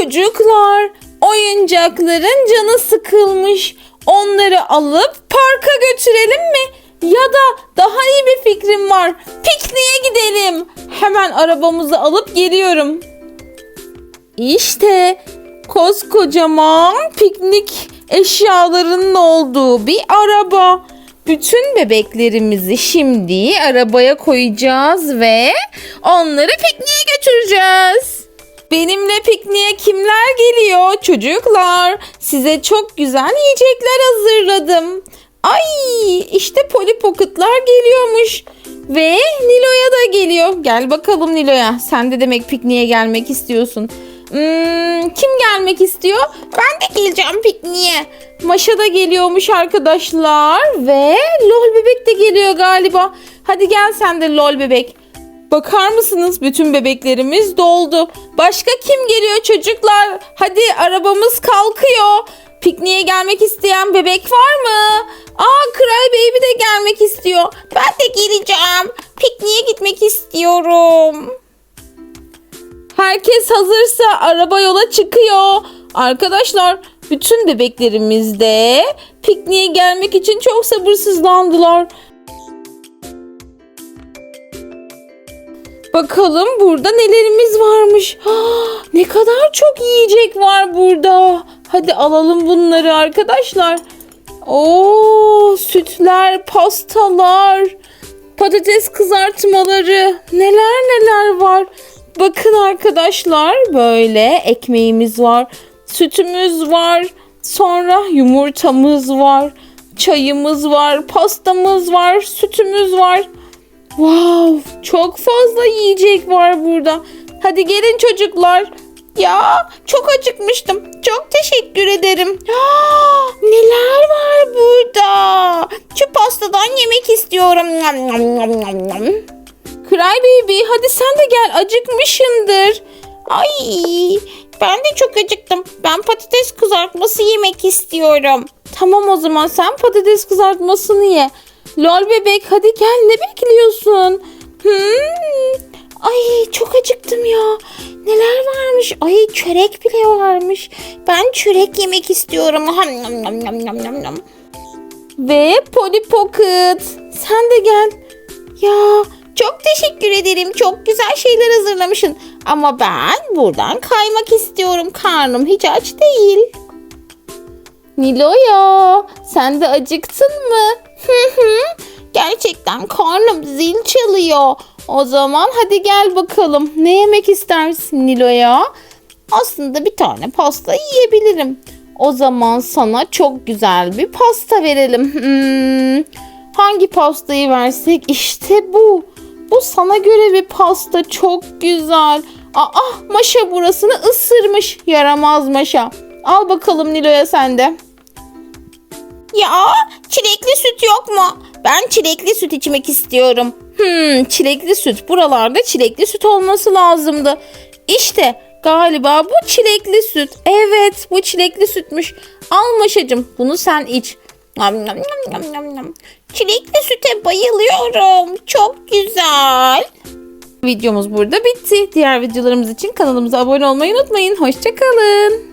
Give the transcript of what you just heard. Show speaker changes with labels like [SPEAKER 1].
[SPEAKER 1] Çocuklar, oyuncakların canı sıkılmış. Onları alıp parka götürelim mi? Ya da daha iyi bir fikrim var. Pikniğe gidelim. Hemen arabamızı alıp geliyorum. İşte koskocaman piknik eşyalarının olduğu bir araba. Bütün bebeklerimizi şimdi arabaya koyacağız ve onları pikniğe götüreceğiz. Benimle pikniğe kimler geliyor çocuklar? Size çok güzel yiyecekler hazırladım. Ay işte Polly geliyormuş. Ve Nilo'ya da geliyor. Gel bakalım Nilo'ya. Sen de demek pikniğe gelmek istiyorsun. Hmm, kim gelmek istiyor? Ben de geleceğim pikniğe. Maşa da geliyormuş arkadaşlar. Ve Lol bebek de geliyor galiba. Hadi gel sen de Lol bebek. Bakar mısınız? Bütün bebeklerimiz doldu. Başka kim geliyor çocuklar? Hadi arabamız kalkıyor. Pikniğe gelmek isteyen bebek var mı? Aa Cry Baby de gelmek istiyor. Ben de geleceğim. Pikniğe gitmek istiyorum. Herkes hazırsa araba yola çıkıyor. Arkadaşlar bütün bebeklerimiz de pikniğe gelmek için çok sabırsızlandılar. Bakalım burada nelerimiz varmış. Ah, ne kadar çok yiyecek var burada. Hadi alalım bunları arkadaşlar. Oo, sütler, pastalar, patates kızartmaları, neler neler var. Bakın arkadaşlar böyle ekmeğimiz var, sütümüz var, sonra yumurtamız var, çayımız var, pastamız var, sütümüz var. Wow, çok fazla yiyecek var burada. Hadi gelin çocuklar. Ya çok acıkmıştım. Çok teşekkür ederim. Neler var burada? Şu pastadan yemek istiyorum. Cry baby hadi sen de gel acıkmışsındır. Ay ben de çok acıktım. Ben patates kızartması yemek istiyorum. Tamam o zaman sen patates kızartmasını ye. Lol bebek hadi gel ne bekliyorsun? Hmm. Ay çok acıktım ya. Neler varmış? Ay çörek bile varmış. Ben çörek yemek istiyorum. Ham, nam, nam, nam, nam, nam, nam. Ve Polly Pocket. Sen de gel. Ya çok teşekkür ederim. Çok güzel şeyler hazırlamışsın. Ama ben buradan kaymak istiyorum. Karnım hiç aç değil. Nilo'ya sen de acıktın mı? Hı hı. Gerçekten karnım zil çalıyor. O zaman hadi gel bakalım. Ne yemek istersin Nilo'ya? Aslında bir tane pasta yiyebilirim. O zaman sana çok güzel bir pasta verelim. Hmm, hangi pastayı versek? İşte bu. Bu sana göre bir pasta. Çok güzel. Aa, Maşa burasını ısırmış. Yaramaz Maşa. Al bakalım Nilo'ya sen de. Ya çilekli süt yok mu? Ben çilekli süt içmek istiyorum. Hmm, çilekli süt. Buralarda çilekli süt olması lazımdı. İşte galiba bu çilekli süt. Evet bu çilekli sütmüş. Al Maşacığım bunu sen iç. Çilekli süte bayılıyorum. Çok güzel. Videomuz burada bitti. Diğer videolarımız için kanalımıza abone olmayı unutmayın. Hoşçakalın.